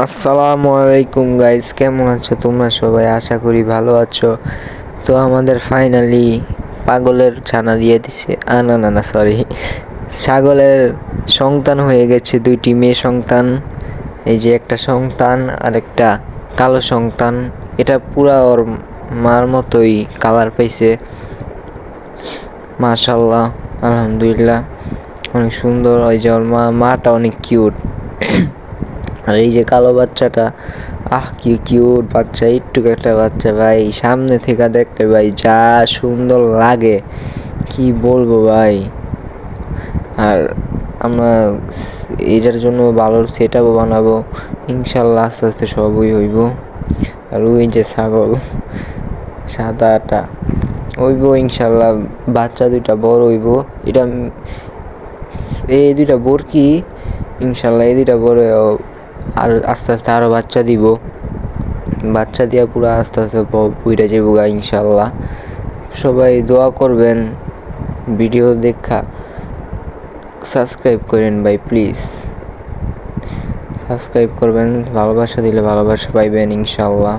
আসসালামু আলাইকুম গাইস কেমন আছো তোমরা সবাই? আশা করি ভালো আছো। তো আমাদের ফাইনালি পাগলের ছানা দিয়ে দিছে। আ, না না না সরি ছাগলের সন্তান হয়ে গেছে, দুইটি মেয়ে সন্তান, এই যে একটা সন্তান আর একটা কালো সন্তান। এটা পুরা ওর মার মতোই কালার পাইছে। মাশাল্লাহ আলহামদুলিল্লাহ। অনেক সুন্দর ওই যে ওর মা, মাটা অনেক কিউট আর এই যে কালো বাচ্চাটা, আহ, কি কিউট বাচ্চা একটু একটা বাচ্চা ভাই। সামনে থেকে দেখলে ভাই যা সুন্দর লাগে। কি বলব ভাই? আর আমরা এটার জন্য ভালো সেট বানাবো। ইনশাল্লাহ আস্তে আস্তে সবই হইব। আর ওই যে ছাগল সাদাটা হইব ইনশাল্লাহ। বাচ্চা দুইটা বড় হইব। এটা এই দুইটা বরকি ইনশাল্লাহ এই দুইটা বড় আর আস্তে আস্তে আরও বাচ্চা দিব। বাচ্চা দিয়া পুরো আস্তে আস্তে বইটা যাব গা ইনশাল্লাহ সবাই দোয়া করবেন, ভিডিও দেখা। সাবস্ক্রাইব করেন ভাই, প্লিজ। সাবস্ক্রাইব করবেন, ভালোবাসা দিলে ভালোবাসা পাইবেন ইনশাল্লাহ